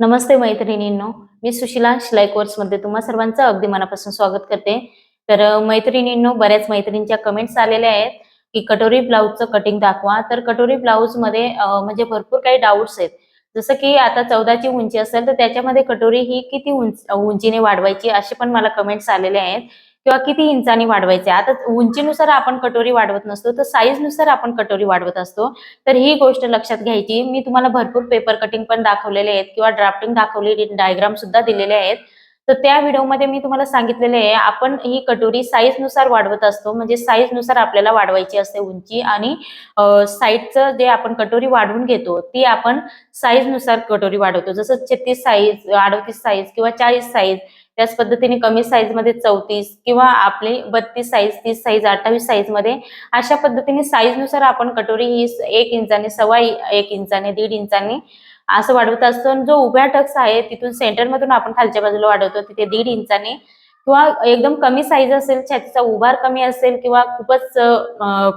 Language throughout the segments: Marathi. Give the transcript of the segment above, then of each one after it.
नमस्ते मैत्रिणींनो. मी सुशिला शिलाई कोर्समध्ये तुम्हा सर्वांचं अगदी मनापासून स्वागत करते. तर मैत्रिणींनो बऱ्याच मैत्रिणींच्या कमेंट्स आलेल्या आहेत की कटोरी ब्लाऊजचं कटिंग दाखवा. तर कटोरी ब्लाऊजमध्ये म्हणजे भरपूर काही डाऊट्स आहेत. जसं की आता चौदाची उंची असेल तर त्याच्यामध्ये कटोरी ही किती उंच उंचीने वाढवायची असे पण मला कमेंट्स आलेले आहेत. किंवा किती इंचानी वाढवायचे. आता उंचीनुसार आपण कटोरी वाढवत नसतो तर साईजनुसार आपण कटोरी वाढवत असतो. तर ही गोष्ट लक्षात घ्यायची. मी तुम्हाला भरपूर पेपर कटिंग पण दाखवलेले आहेत किंवा ड्राफ्टिंग दाखवलेली डायग्राम सुद्धा दिलेले आहेत. तर त्या व्हिडिओमध्ये मी तुम्हाला सांगितलेले आहे आपण ही कटोरी साईजनुसार वाढवत असतो. म्हणजे साईजनुसार आपल्याला वाढवायची असते उंची आणि साईजचं जे आपण कटोरी वाढवून घेतो ती आपण साईजनुसार कटोरी वाढवतो. जसं छत्तीस साईज अडतीस साईज किंवा चाळीस साईज त्याच पद्धतीने कमी साईजमध्ये चौतीस किंवा आपली बत्तीस साईज तीस साईज अठ्ठावीस साईजमध्ये अशा पद्धतीने साईजनुसार आपण कटोरी ही एक इंचाने सव्वा एक इंचाने दीड इंचाने असं वाढवत असतो. आणि जो उभ्या टक्स आहे तिथून सेंटर मधून आपण खालच्या बाजूला वाढवतो. तिथे दीड इंचाने किंवा एकदम कमी साईज असेल छातीचा उभार कमी असेल किंवा खूपच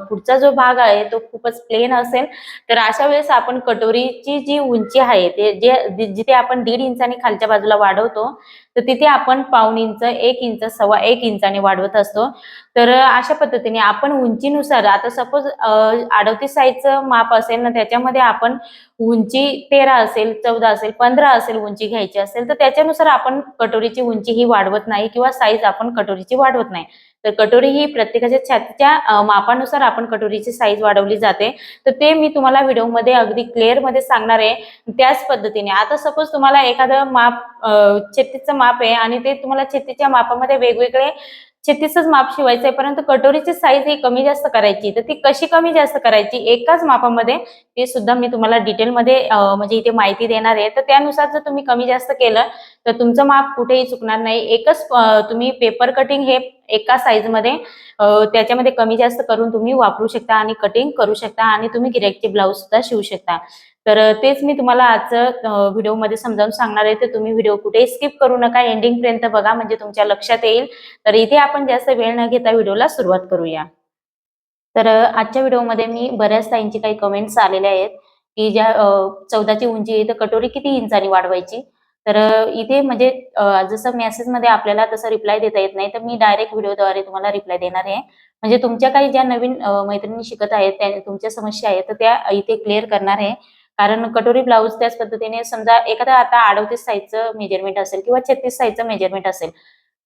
पुढचा जो भाग आहे तो खूपच प्लेन असेल तर अशा वेळेस आपण कटोरीची जी उंची आहे ते जे जिथे आपण दीड इंचाने खालच्या बाजूला वाढवतो तर तिथे आपण पाऊण इंच एक इंच सव्वा एक इंचाने वाढवत असतो. तर अशा पद्धतीने आपण उंचीनुसार आता सपोज अडतीस साईजचं माप असेल ना त्याच्यामध्ये आपण उंची तेरा असेल चौदा असेल पंधरा असेल उंची घ्यायची असेल तर त्याच्यानुसार आपण कटोरीची उंची ही वाढवत नाही किंवा साईज आपण कटोरीची वाढवत नाही. तर कटोरी ही प्रत्येकाच्या छातीच्या मापानुसार आपण कटोरीची साईज वाढवली जाते. तर ते मी तुम्हाला व्हिडिओमध्ये अगदी क्लिअरमध्ये सांगणार आहे. त्याच पद्धतीने आता सपोज तुम्हाला एखादं माप छत्तीचं माप आहे आणि ते तुम्हाला छत्तीच्या मापामध्ये वेगवेगळे छत्तीसच माप शिवायचं आहे परंतु कटोरीची साईज ही कमी जास्त करायची. तर ती कशी कमी जास्त करायची? एकाच मापामध्ये ते सुद्धा मी तुम्हाला डिटेलमध्ये म्हणजे इथे माहिती देणार आहे. तर त्यानुसार जर तुम्ही कमी जास्त केलं तर तुमचं माप कुठेही चुकणार नाही. एकच तुम्ही पेपर कटिंग हे एका साईजमध्ये त्याच्यामध्ये कमी जास्त करून तुम्ही वापरू शकता आणि कटिंग करू शकता आणि तुम्ही गिरेकचे ब्लाऊज सुद्धा शिवू शकता. तर तेच मी तुम्हाला आजचं व्हिडिओमध्ये समजावून सांगणार आहे. तर तुम्ही व्हिडिओ कुठे स्किप करू नका. एंडिंग पर्यंत बघा म्हणजे तुमच्या लक्षात येईल. तर इथे आपण जास्त वेळ न घेता व्हिडिओला सुरुवात करूया. तर आजच्या व्हिडिओमध्ये मी बऱ्याच ताईंची काही कमेंट्स आलेल्या आहेत. की ज्या चौदाची उंची आहे तर कटोरी किती इंचानी वाढवायची? तर इथे म्हणजे जसं मेसेजमध्ये आपल्याला तसं रिप्लाय देता येत नाही तर मी डायरेक्ट व्हिडिओद्वारे तुम्हाला रिप्लाय देणार आहे. म्हणजे तुमच्या काही ज्या नवीन मैत्रिणी शिकत आहेत त्या तुमच्या समस्या आहेत तर त्या इथे क्लिअर करणार आहे. कारण कटोरी ब्लाऊज त्याच पद्धतीने समजा एखादा आता अडतीस साईजचं मेजरमेंट असेल किंवा छत्तीस साईजचं मेजरमेंट असेल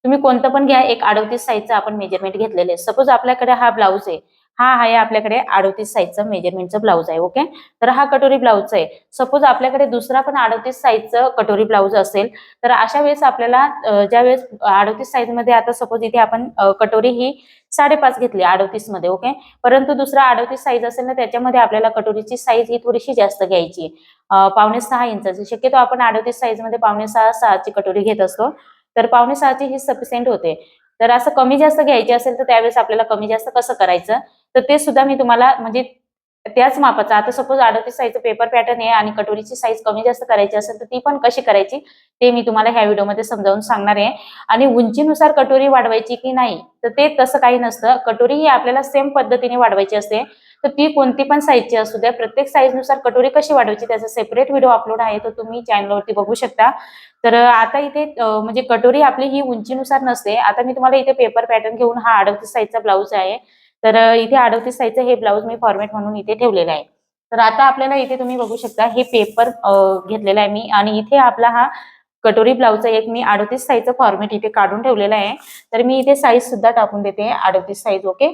तुम्ही कोणतं पण घ्या एक अडतीस साईजचं आपण मेजरमेंट घेतलेलं आहे. सपोज आपल्याकडे हा ब्लाऊज आहे. हा आहे आपल्याकडे अडतीस साईजचा मेजरमेंटचं ब्लाऊज आहे ओके तर हा कटोरी ब्लाऊज आहे. सपोज आपल्याकडे दुसरा पण अडतीस साईजचं कटोरी ब्लाऊज असेल तर अशा वेळेस आपल्याला ज्या वेळेस अडतीस साईजमध्ये आता सपोज इथे आपण कटोरी ही साडेपाच घेतली अडतीसमध्ये ओके परंतु दुसरा अडतीस साईज असेल ना त्याच्यामध्ये आपल्याला कटोरीची साईज ही थोडीशी जास्त घ्यायची पावणे सहा इंचाची. शक्यतो आपण अडतीस साईजमध्ये पावणे सहा सहाची कटोरी घेत असतो. तर पावणे सहाची ही सफिशियंट होते. तर असं कमी जास्त घ्यायची असेल तर त्यावेळेस आपल्याला कमी जास्त कसं करायचं? तर ते सुद्धा मी तुम्हाला म्हणजे त्याच मापाचा आता सपोज अडतीस साईजचं पेपर पॅटर्न आहे आणि कटोरीची साईज कमी जास्त करायची असेल तर ती पण कशी करायची? ते मी तुम्हाला ह्या व्हिडिओमध्ये समजावून सांगणार आहे. आणि उंचीनुसार कटोरी वाढवायची की नाही तर ते तसं काही नसतं. कटोरी ही आपल्याला सेम पद्धतीने वाढवायची असते. तर ती कोणती पण साईजची असू द्या प्रत्येक साईजनुसार कटोरी कशी वाढवायची त्याचा सेपरेट व्हिडिओ अपलोड आहे तो तुम्ही चॅनलवरती बघू शकता. तर आता इथे म्हणजे कटोरी आपली ही उंचीनुसार नसते. आता मी तुम्हाला इथे पेपर पॅटर्न घेऊन हा अडतीस साईजचा ब्लाऊज आहे. तर इथे अडतीस साईजचं हे ब्लाऊज मी फॉर्मेट म्हणून इथे ठेवलेलं आहे. तर आता आपल्याला इथे तुम्ही बघू शकता हे पेपर घेतलेलं आहे मी. आणि इथे आपला हा कटोरी ब्लाऊजचा एक मी अडतीस साईजचं फॉर्मेट इथे काढून ठेवलेला आहे. तर मी इथे साईज सुद्धा टाकून देते अडतीस साईज ओके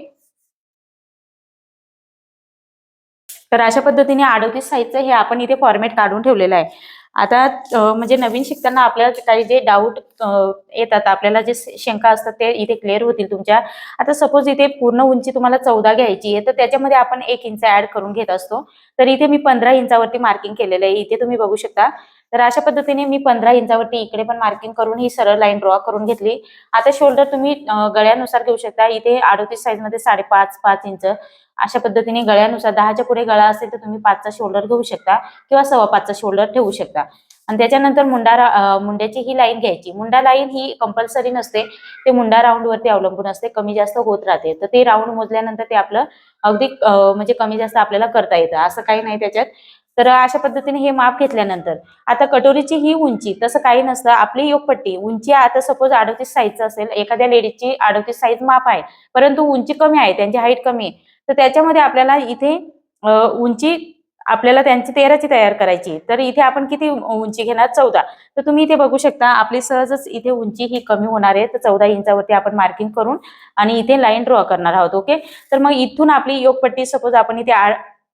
तर अशा पद्धतीने अडतीस साईजचं हे आपण इथे फॉर्मॅट काढून ठेवलेलं आहे. आता म्हणजे नवीन शिकताना आपल्याला काही जे डाऊट येतात आपल्याला जे शंका असतात ते इथे क्लिअर होतील तुमच्या. आता सपोज इथे पूर्ण उंची तुम्हाला चौदा घ्यायची आहे तर त्याच्यामध्ये आपण एक इंच ऍड करून घेत असतो. तर इथे मी पंधरा इंचावरती मार्किंग केलेलं आहे. इथे तुम्ही बघू शकता. तर अशा पद्धतीने मी पंधरा इंचावरती इकडे पण मार्किंग करून ही सरळ लाईन ड्रॉ करून घेतली. आता शोल्डर तुम्ही गळ्यानुसार घेऊ शकता. इथे अडोतीस साईजमध्ये साडेपाच पाच इंच अशा पद्धतीने गळ्यानुसार दहाच्या पुढे गळा असेल तर तुम्ही पाचचा शोल्डर घेऊ शकता किंवा सव्वा पाचचा शोल्डर ठेवू शकता. आणि त्याच्यानंतर मुंडा मुंड्याची ही लाईन घ्यायची. मुंडा लाईन ही कंपल्सरी नसते. ते मुंडा राऊंड वरती अवलंबून असते. कमी जास्त होत राहते. तर ते राऊंड मोजल्यानंतर ते आपलं अगदी म्हणजे कमी जास्त आपल्याला करता येतं. असं काही नाही त्याच्यात. तर अशा पद्धतीने हे माप घेतल्यानंतर आता कटोरीची ही उंची तसं काही नसतं. आपली योगपट्टी उंची आता सपोज अडतीस साईजचं असेल. एखाद्या लेडीजची अडतीस साईज माप आहे. परंतु उंची कमी आहे. त्यांची हाईट कमी आहे. तर त्याच्यामध्ये आपल्याला इथे उंची आपल्याला त्यांची तेराची तयार करायची तर इथे आपण किती उंची घेणार? चौदा. तर तुम्ही इथे बघू शकता आपली सहजच इथे उंची ही कमी होणार आहे. तर चौदा इंचावरती आपण मार्किंग करून आणि इथे लाईन ड्रॉ करणार आहोत ओके तर मग इथून आपली योगपट्टी सपोज आपण इथे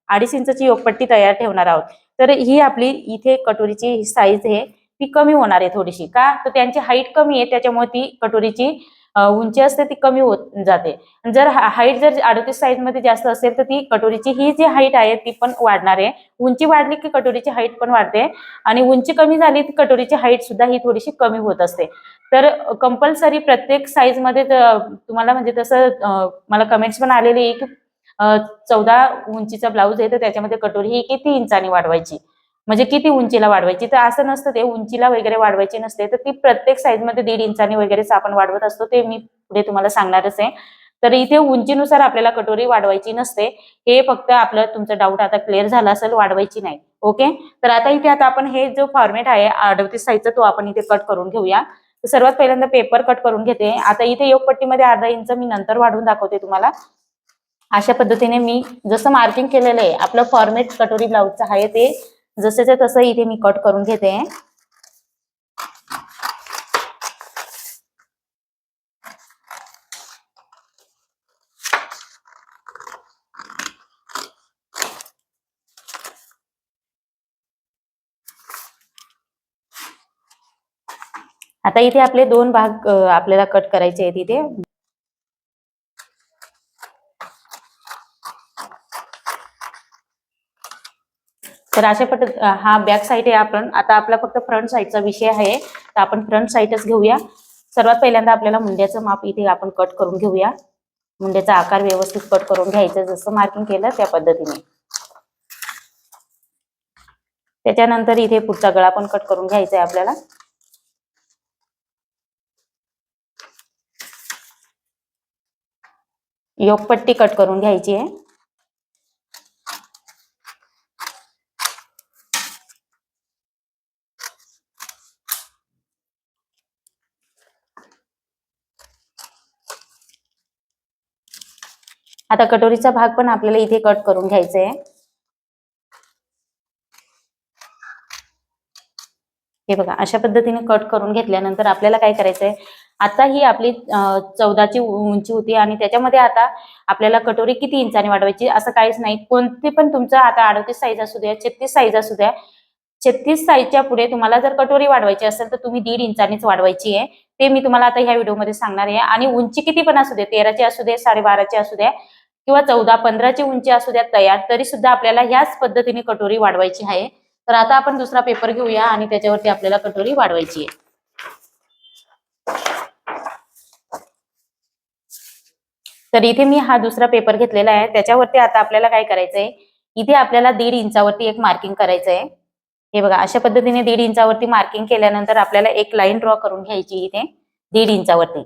अडीच इंचाची योगपट्टी तयार ठेवणार आहोत. तर ही आपली इथे कटोरीची साईज आहे. ती कमी होणार आहे थोडीशी का? तर त्यांची हाईट कमी आहे त्याच्यामुळे ती कटोरीची उंची असते ती कमी होत जाते. जर हाईट जर अडतीस साईजमध्ये जास्त असेल तर ती कटोरीची ही जी हाईट आहे ती पण वाढणार आहे. उंची वाढली की कटोरीची हाईट पण वाढते आणि उंची कमी झाली की कटोरीची हाईट सुद्धा ही थोडीशी कमी होत असते. तर कंपल्सरी प्रत्येक साईजमध्ये तुम्हाला म्हणजे तसं मला कमेंट्स पण आलेली आहे की चौदा उंचीचा ब्लाऊज आहे तर त्याच्यामध्ये कटोरी ही किती इंचानी वाढवायची. म्हणजे किती उंचीला वाढवायची? तर असं नसतं ते उंचीला वगैरे वाढवायची नसते. तर ती प्रत्येक साईजमध्ये दीड इंचाने वगैरेच आपण वाढवत असतो. ते मी पुढे तुम्हाला सांगणारच आहे. तर इथे उंचीनुसार आपल्याला कटोरी वाढवायची नसते. हे फक्त आपलं तुमचं डाऊट आता क्लिअर झाला असेल वाढवायची नाही. ओके तर आता इथे आता आपण हे जो फॉर्मेट आहे अडतीस साईजचा तो आपण इथे कट करून घेऊया. तर सर्वात पहिल्यांदा पेपर कट करून घेते. आता इथे योगपट्टीमध्ये अर्धा इंच मी नंतर वाढवून दाखवते तुम्हाला. अशा पद्धतीने मी जसं मार्किंग केलेलं आहे आपलं फॉर्मेट कटोरी ब्लाऊजचं आहे ते जसेच्या तसं इथे मी कट करून घेते. आता इथे आपले दोन भाग आपल्याला कट करायचे आहेत इथे. तर अशा पद्धत हा बॅक साईड आहे आपण. आता आपला फक्त फ्रंट साईडचा विषय आहे. तर आपण फ्रंट साईडच घेऊया. सर्वात पहिल्यांदा आपल्याला मुंड्याचं माप इथे आपण कट करून घेऊया. मुंड्याचा आकार व्यवस्थित कट करून घ्यायचा. जसं मार्किंग केलं त्या पद्धतीने. त्याच्यानंतर इथे पुढचा गळा पण कट करून घ्यायचा आहे आपल्याला. योगपट्टी कट करून घ्यायची आहे. आता कटोरीचा भाग पण आपल्याला इथे कट करून घ्यायचा आहे हे बघा अशा पद्धतीने कट करून घेतल्यानंतर आपल्याला काय करायचंय? आता ही आपली चौदाची उंची होती आणि त्याच्यामध्ये आता आपल्याला कटोरी किती इंचाने वाढवायची असं काहीच नाही. कोणती पण तुमचं आता अडतीस साईज असू द्या छत्तीस साईज असू द्या छत्तीस साईजच्या पुढे तुम्हाला जर कटोरी वाढवायची असेल तर तुम्ही दीड इंचानेच वाढवायची आहे. ते मी तुम्हाला आता ह्या व्हिडिओमध्ये सांगणार आहे. आणि उंची किती पण असू दे तेराची असू दे साडेबाराची असू द्या किंवा चौदा पंधराची उंची असू द्या तयार तरी सुद्धा आपल्याला ह्याच पद्धतीने कटोरी वाढवायची आहे. तर आता आपण दुसरा पेपर घेऊया आणि त्याच्यावरती आपल्याला कटोरी वाढवायची आहे. तर इथे मी हा दुसरा पेपर घेतलेला आहे. त्याच्यावरती आता आपल्याला काय करायचंय? इथे आपल्याला दीड इंचावरती एक मार्किंग करायचं आहे हे बघा अशा पद्धतीने दीड इंचावरती मार्किंग केल्यानंतर आपल्याला एक लाईन ड्रॉ करून घ्यायची इथे दीड इंचावरती.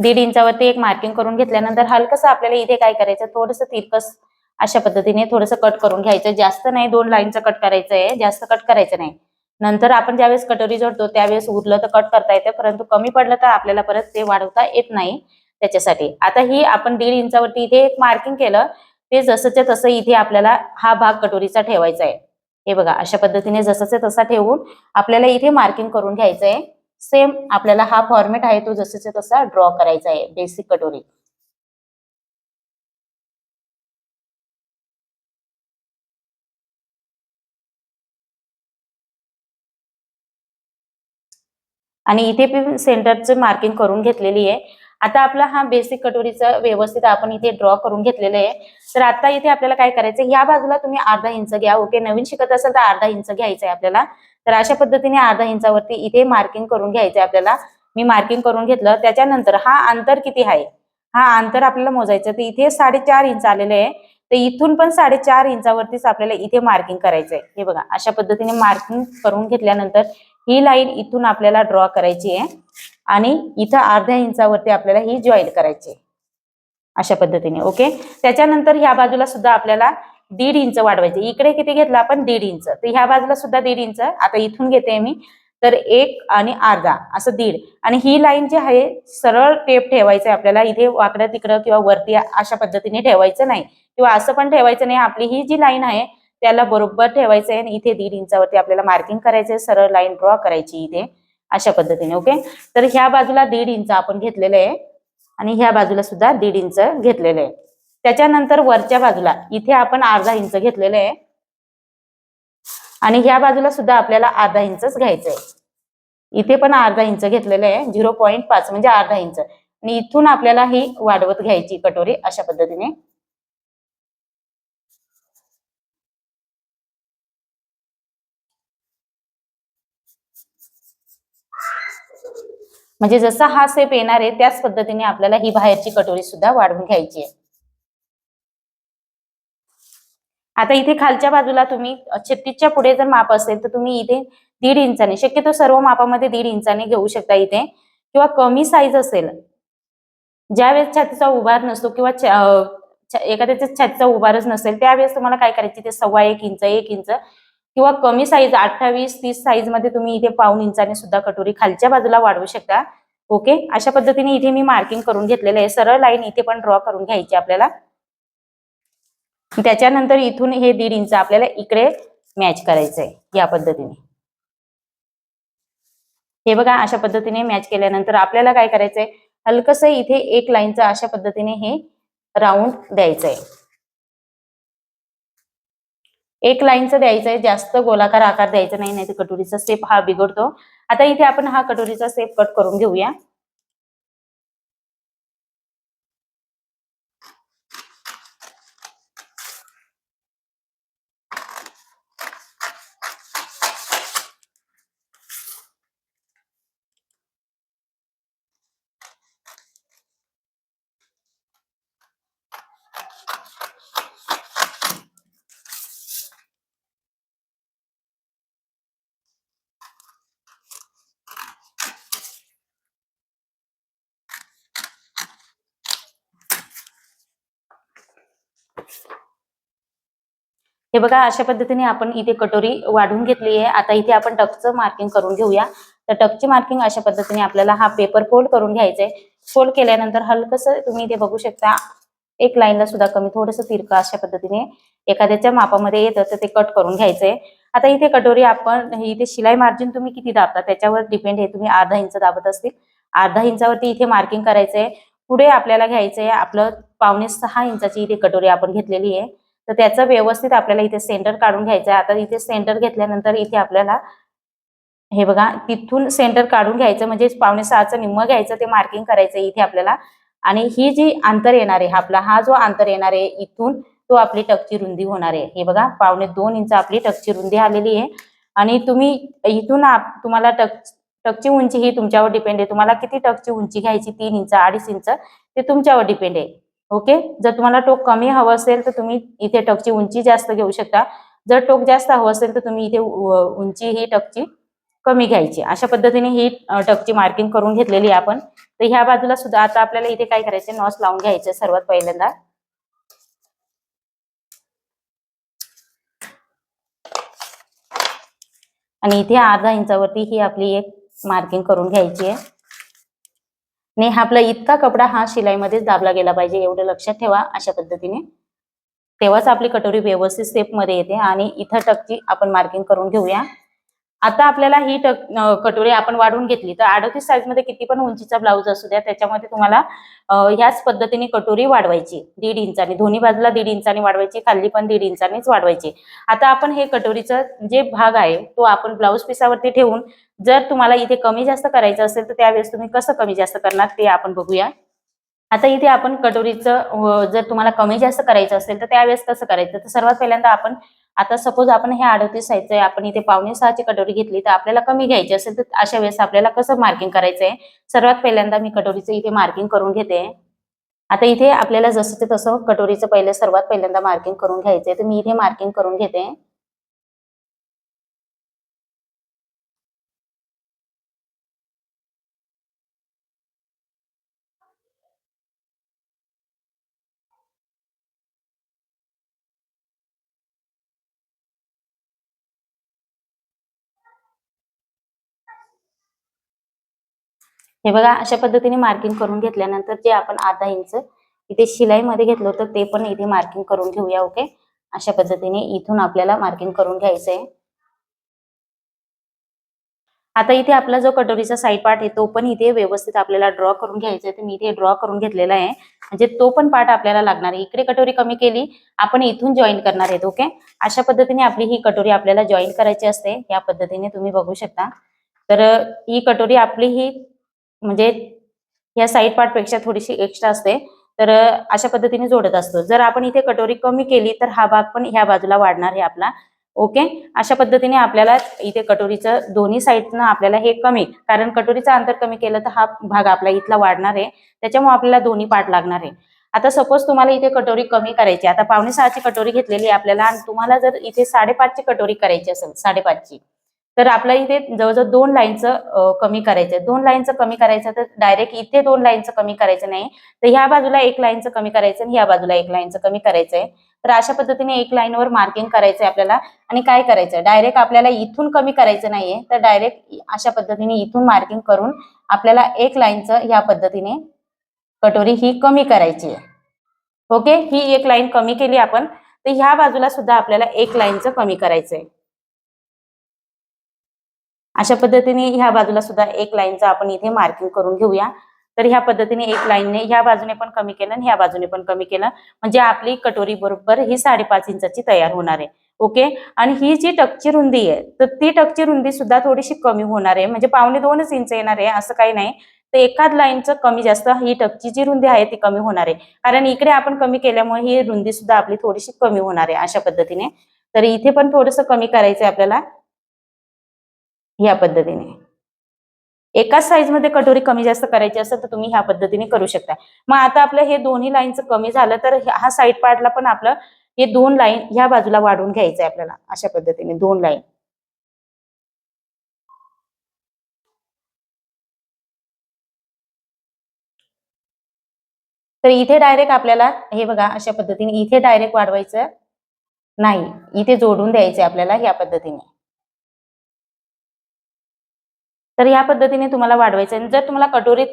दीड इंचावरती एक मार्किंग करून घेतल्यानंतर हलकसं आपल्याला इथे काय करायचं? थोडस तिरकस अशा पद्धतीने थोडस कट करून घ्यायचं. जास्त नाही दोन लाईनचं कट करायचं आहे जास्त कट करायचं नाही. नंतर आपण ज्यावेळेस कटोरी जोडतो त्यावेळेस उरलं तर कट करता येतं. परंतु कमी पडलं तर आपल्याला परत ते वाढवता येत नाही त्याच्यासाठी. आता ही आपण दीड इंचावरती इथे एक मार्किंग केलं. ते जसंच्या तसं इथे आपल्याला हा भाग कटोरीचा ठेवायचा आहे. हे बघा अशा पद्धतीने जसंच्या तसा ठेवून आपल्याला इथे मार्किंग करून घ्यायचं आहे सेम आपल्याला हा फॉर्मेट आहे तो जसेचा तसा ड्रॉ करायचा आहे बेसिक कटोरी. आणि इथे पण सेंटरचे मार्किंग करून घेतलेली आहे. आता आपला हा बेसिक कटोरीचा व्यवस्थित आपण इथे ड्रॉ करून घेतलेलं आहे. तर आता इथे आपल्याला काय करायचं ह्या बाजूला तुम्ही अर्धा इंच घ्या. ओके नवीन शिकत असेल तर अर्धा इंच घ्यायचं आहे आपल्याला. तर अशा पद्धतीने अर्धा इंचावरती इथे मार्किंग करून घ्यायचं आहे आपल्याला. मी मार्किंग करून घेतलं. त्याच्यानंतर हा अंतर किती आहे? हा अंतर आपल्याला मोजायचं. तर इथे साडेचार इंच आलेले आहे. तर इथून पण साडेचार इंचावरतीच आपल्याला इथे मार्किंग करायचं आहे हे बघा अशा पद्धतीने मार्किंग करून घेतल्यानंतर ही लाईन इथून आपल्याला ड्रॉ करायची आहे. आणि इथं अर्ध्या इंचावरती आपल्याला ही जॉईन करायची अशा पद्धतीने ओके त्याच्यानंतर ह्या बाजूला सुद्धा आपल्याला दीड इंच वाढवायचे. इकडे किती घेतलं आपण? दीड इंच. तर ह्या बाजूला सुद्धा दीड इंच. आता इथून घेते मी. तर एक आणि अर्धा असं दीड. आणि ही लाईन जी आहे सरळ टेप ठेवायचं आहे आपल्याला. इथे वाकडं तिकडं किंवा वरती अशा पद्धतीने ठेवायचं नाही. किंवा असं पण ठेवायचं नाही. आपली ही जी लाईन आहे त्याला बरोबर ठेवायचं आहे आणि इथे दीड इंचावरती आपल्याला मार्किंग करायचं आहे. सरळ लाईन ड्रॉ करायची इथे. अशा पद्धतीने ओके तर ह्या बाजूला दीड इंच आपण घेतलेलं आहे आणि ह्या बाजूला सुद्धा दीड इंच घेतलेलं आहे. त्याच्यानंतर वरच्या बाजूला इथे आपण अर्धा इंच घेतलेलं आहे. आणि ह्या बाजूला सुद्धा आपल्याला अर्धा इंचच घ्यायचंय. इथे पण अर्धा इंच घेतलेलं आहे झिरो पॉईंट पाच म्हणजे अर्धा इंच. आणि इथून आपल्याला ही वाढवत घ्यायची कटोरी अशा पद्धतीने. म्हणजे जसा हा सेप येणार आहे त्याच पद्धतीने आपल्याला ही बाहेरची कटोरी सुद्धा वाढवून घ्यायची आहे. आता इथे खालच्या बाजूला तुम्ही छत्तीसच्या पुढे जर माप असेल तर तुम्ही इथे दीड इंचाने शक्यतो सर्व मापामध्ये दीड इंचाने घेऊ शकता इथे. किंवा कमी साईज असेल ज्यावेळेस छातीचा उभार नसतो किंवा एखाद्याच्या छातीचा उभारच नसेल त्यावेळेस तुम्हाला काय करायचे? ते सव्वा एक इंच एक इंच किंवा कमी साईज अठ्ठावीस तीस साईजमध्ये तुम्ही इथे पाऊन इंचाने सुद्धा कटोरी खालच्या बाजूला वाढवू शकता. ओके अशा पद्धतीने इथे मी मार्किंग करून घेतलेलं आहे. सरळ लाईन इथे पण ड्रॉ करून घ्यायची आपल्याला. त्याच्यानंतर इथून हे दीड इंच आपल्याला इकडे मॅच करायचंय या पद्धतीने. हे बघा अशा पद्धतीने मॅच केल्यानंतर आपल्याला काय करायचंय? हलकस इथे एक लाईनचं अशा पद्धतीने हे राऊंड द्यायचंय. एक लाईनचं द्यायचंय जास्त गोलाकार आकार द्यायचा नाही नाही कटोरीचा सेप हा बिघडतो. आता इथे आपण हा कटोरीचा सेप कट करून घेऊया. हे बघा अशा पद्धतीने आपण इथे कटोरी वाढून घेतली आहे. आता इथे आपण टकचं मार्किंग करून घेऊया. तर टकचे मार्किंग अशा पद्धतीने आपल्याला हा पेपर फोल्ड करून घ्यायचा आहे फोल्ड केल्यानंतर हलकस तुम्ही इथे बघू शकता एक लाईनला सुद्धा कमी थोडंसं तिरकं अशा पद्धतीने एखाद्याच्या मापामध्ये येतं तर ते कट करून घ्यायचंय. आता इथे कटोरी आपण इथे शिलाई मार्जिन तुम्ही किती दाबता त्याच्यावर डिपेंड आहे. तुम्ही अर्धा इंच दाबत असतील. अर्धा इंचावरती इथे मार्किंग करायचंय. पुढे आपल्याला घ्यायचंय आपलं पावणे सहा इंचाची इथे कटोरी आपण घेतलेली आहे. तर त्याचं व्यवस्थित आपल्याला इथे सेंटर काढून घ्यायचं आहे आता इथे सेंटर घेतल्यानंतर इथे आपल्याला हे बघा तिथून सेंटर काढून घ्यायचं म्हणजे पावणे सहाचं निम्म घ्यायचं ते मार्किंग करायचं इथे आपल्याला. आणि ही जी अंतर येणार आहे आपला हा जो अंतर येणार आहे इथून तो आपली टकची रुंदी होणार आहे. हे बघा पावणे दोन इंच आपली टकची रुंदी आलेली आहे. आणि तुम्ही इथून तुम्हाला टक टकची उंची ही तुमच्यावर डिपेंड आहे. तुम्हाला किती टकची उंची घ्यायची तीन इंच अडीच इंच ते तुमच्यावर डिपेंड आहे. ओके जर तुम्हाला टोक कमी हवं असेल तर तुम्ही इथे टकची उंची जास्त घेऊ शकता. जर टोक जास्त हवं असेल तर तुम्ही इथे उंची ही टकची कमी घ्यायची. अशा पद्धतीने ही टकची मार्किंग करून घेतलेली आहे आपण. तर ह्या बाजूला सुद्धा आता आपल्याला इथे काय करायचं नॉस लावून घ्यायचं सर्वात पहिल्यांदा. आणि इथे अर्धा इंचावरती ही आपली एक मार्किंग करून घ्यायची आहे. ने हा आपला इतका कपडा हा शिलाईमध्येच दाबला गेला पाहिजे एवढं लक्षात ठेवा अशा पद्धतीने. तेव्हाच आपली कटोरी व्यवस्थित स्टेपमध्ये येते आणि इथं टक्की आपण मार्किंग करून घेऊया. आता आपल्याला ही टक कटोरी आपण वाढवून घेतली तर अडतीस साईजमध्ये किती पण उंचीचा ब्लाऊज असू द्या त्याच्यामध्ये तुम्हाला ह्याच पद्धतीने कटोरी वाढवायची. दीड इंचाने दोन्ही बाजूला दीड इंचाने वाढवायची खाली पण दीड इंचानेच वाढवायची. आता आपण हे कटोरीचा जे भाग आहे तो आपण ब्लाऊज पिसावरती ठेवून जर तुम्हाला इथे कमी जास्त करायचं असेल तर त्यावेळेस तुम्ही कसं कमी जास्त करणार ते आपण बघूया. आता इथे आपण कटोरीचं हो, जर तुम्हाला कमी जास्त करायचं असेल तर त्यावेळेस कसं करायचं. तर सर्वात पहिल्यांदा आपण आता सपोज आपण हे अडतीस साईजचं आहे आपण इथे पावणे सहाची कटोरी घेतली तर आपल्याला कमी घ्यायची असेल तर अशा वेळेस आपल्याला कसं मार्किंग करायचंय सर्वात पहिल्यांदा मी कटोरीचं इथे मार्किंग करून घेते. आता इथे आपल्याला जसं ते तसं कटोरीचं पहिले सर्वात पहिल्यांदा मार्किंग करून घ्यायचंय तर मी इथे मार्किंग करून घेते. हे बघा अशा पद्धतीने मार्किंग करून घेतल्यानंतर जे आपण अर्धा इंच इथे शिलाईमध्ये घेतलं होतं ते पण इथे मार्किंग करून घेऊया ओके अशा पद्धतीने इथून आपल्याला मार्किंग करून घ्यायचंय. आता इथे आपला जो कटोरीचा साईड पार्ट आहे तो पण इथे व्यवस्थित आपल्याला ड्रॉ करून घ्यायचा आहे तर मी इथे ड्रॉ करून घेतलेला आहे. म्हणजे तो पण पार्ट आपल्याला लागणार आहे. इकडे कटोरी कमी केली आपण इथून जॉईन करणार आहेत ओके अशा पद्धतीने आपली ही कटोरी आपल्याला जॉईन करायची असते. या पद्धतीने तुम्ही बघू शकता. तर ही कटोरी आपली ही म्हणजे या साईड पार्टपेक्षा थोडीशी एक्स्ट्रा असते. तर अशा पद्धतीने जोडत असतो. जर आपण इथे कटोरी कमी केली तर हा भाग पण ह्या बाजूला वाढणार आहे आपला. ओके अशा पद्धतीने आपल्याला इथे कटोरीचं दोन्ही साईडनं आपल्याला हे कमी कारण कटोरीचं अंतर कमी केलं तर हा भाग आपला इथला वाढणार आहे. त्याच्यामुळे आपल्याला दोन्ही पार्ट लागणार आहे. आता सपोज तुम्हाला इथे कटोरी कमी करायची आता पावणे सहाची कटोरी घेतलेली आहे आपल्याला. आणि तुम्हाला जर इथे साडेपाचची कटोरी करायची असेल साडेपाचची तर आपल्या इथे जवळजवळ दोन लाईनचं कमी करायचं दोन लाईनचं कमी करायचं तर डायरेक्ट इथे दोन लाईनचं कमी करायचं नाही. तर ह्या बाजूला एक लाईनचं कमी करायचं आणि ह्या बाजूला एक लाईनचं कमी करायचंय. तर अशा पद्धतीने एक लाईनवर मार्किंग करायचंय आपल्याला. आणि काय करायचं डायरेक्ट आपल्याला इथून कमी करायचं नाहीये. तर डायरेक्ट अशा पद्धतीने इथून मार्किंग करून आपल्याला एक लाईनचं ह्या पद्धतीने कटोरी ही कमी करायची आहे. ओके ही एक लाईन कमी केली आपण. तर ह्या बाजूला सुद्धा आपल्याला एक लाईनचं कमी करायचंय. अशा पद्धतीने ह्या बाजूला सुद्धा एक लाईनचं आपण इथे मार्किंग करून घेऊया. तर ह्या पद्धतीने एक लाईनने ह्या बाजूने पण कमी केलं आणि ह्या बाजूने पण कमी केलं. म्हणजे आपली कटोरी बरोबर ही साडेपाच इंचाची तयार होणार आहे. ओके? आणि ही जी टकची रुंदी आहे तर ती टकची रुंदी सुद्धा थोडीशी कमी होणार आहे. म्हणजे पावणे दोनच इंच येणार आहे असं काही नाही. तर एखाद लाईनचं कमी जास्त ही टकची जी रुंदी आहे ती कमी होणार आहे. कारण इकडे आपण कमी केल्यामुळे ही रुंदी सुद्धा आपली थोडीशी कमी होणार आहे अशा पद्धतीने. तर इथे पण थोडंसं कमी करायचं आहे आपल्याला. ह्या पद्धतीने. एकाच साईजमध्ये कटोरी कमी जास्त करायची असेल तर तुम्ही ह्या पद्धतीने करू शकता मग आता आपलं हे दोन्ही लाईनचं कमी झालं तर हा साईड पार्टला पण आपलं हे दोन लाईन ह्या बाजूला वाढवून घ्यायचंय आपल्याला. अशा पद्धतीने दोन लाईन तर इथे डायरेक्ट आपल्याला हे बघा अशा पद्धतीने इथे डायरेक्ट वाढवायचं नाही. इथे जोडून द्यायचे आपल्याला ह्या पद्धतीने. तर या पद्धतीने तुम्हाला वाढवायचं आहे. जर तुम्हाला कटोरी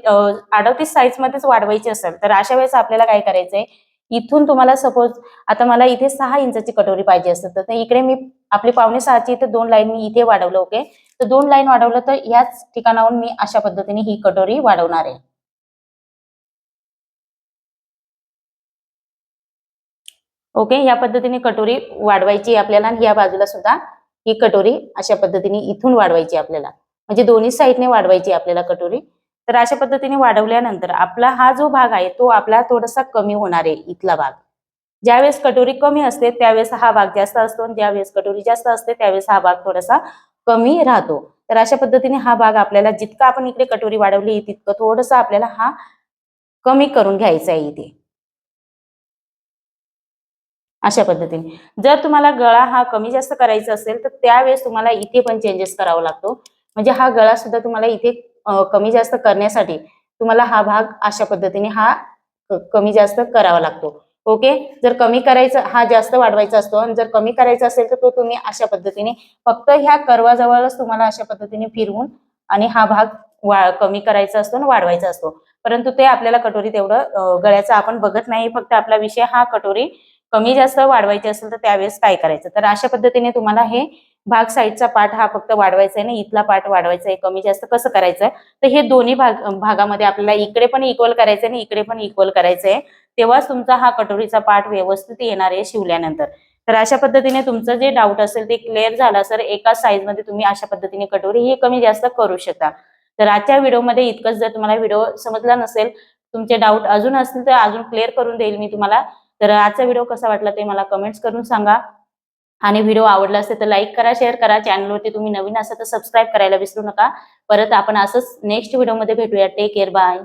अडतीस साईज मध्येच वाढवायची असेल तर अशा वेळेस आपल्याला काय करायचंय? इथून तुम्हाला सपोज आता मला इथे सहा इंचाची कटोरी पाहिजे असते तर इकडे मी आपली पावणे सहाची इथे दोन लाईन मी इथे वाढवलं ओके तर दोन लाईन वाढवलं तर याच ठिकाणाहून मी अशा पद्धतीने ही कटोरी वाढवणार आहे. ओके या पद्धतीने कटोरी वाढवायची आपल्याला आणि या बाजूला सुद्धा ही कटोरी अशा पद्धतीने इथून वाढवायची आपल्याला. म्हणजे दोन्ही साईडने वाढवायची आपल्याला कटोरी. तर अशा पद्धतीने वाढवल्यानंतर आपला हा जो भाग आहे तो आपला थोडासा कमी होणार आहे इथला भाग. ज्यावेळेस कटोरी कमी असते त्यावेळेस हा भाग जास्त असतो आणि ज्यावेळेस कटोरी जास्त असते त्यावेळेस हा भाग थोडासा कमी राहतो. तर अशा पद्धतीने हा भाग आपल्याला जितका आपण इकडे कटोरी वाढवली तितकं थोडस आपल्याला हा कमी करून घ्यायचा आहे इथे. अशा पद्धतीने. जर तुम्हाला गळा हा कमी जास्त करायचा असेल तर त्यावेळेस तुम्हाला इथे पण चेंजेस करावा लागतो. म्हणजे हा गळा सुद्धा तुम्हाला इथे कमी जास्त करण्यासाठी तुम्हाला हा भाग अशा पद्धतीने हा कमी जास्त करावा लागतो. ओके? जर कमी करायचा हा जास्त वाढवायचा असतो आणि जर कमी करायचा असेल तर तो तुम्ही अशा पद्धतीने फक्त ह्या कर्वाजवळच तुम्हाला अशा पद्धतीने फिरवून आणि हा भाग वा कमी करायचा असतो आणि वाढवायचा असतो. परंतु ते आपल्याला कटोरी तेवढं गळ्याचं आपण बघत नाही फक्त आपला विषय हा कटोरी कमी जास्त वाढवायची असेल तर त्यावेळेस काय करायचं? तर अशा पद्धतीने तुम्हाला हे भाग साईडचा पाठ हा फक्त वाढवायचा आहे ना इथला पाठ वाढवायचा आहे कमी जास्त कसं करायचं तर हे दोन्ही भाग भागामध्ये आपल्याला इकडे पण इक्वल करायचं आणि इकडे पण इक्वल करायचं आहे तेव्हाच तुमचा हा कटोरीचा पार्ट व्यवस्थित येणार आहे शिवल्यानंतर. तर अशा पद्धतीने तुमचं जे डाऊट असेल ते क्लिअर झालं सर एकाच साईजमध्ये तुम्ही अशा पद्धतीने कटोरी ही कमी जास्त करू शकता. तर आजच्या व्हिडिओमध्ये इतकंच. जर तुम्हाला व्हिडिओ समजला नसेल तुमचे डाऊट अजून असतील तर अजून क्लिअर करून देईल मी तुम्हाला. तर आजचा व्हिडिओ कसा वाटला ते मला कमेंट्स करून सांगा. आणि व्हिडिओ आवडला असेल तर लाईक करा शेअर करा. चॅनलवरती तुम्ही नवीन असाल तर सबस्क्राईब करायला विसरू नका. परत आपण असंच नेक्स्ट व्हिडिओमध्ये भेटूया. Take care bye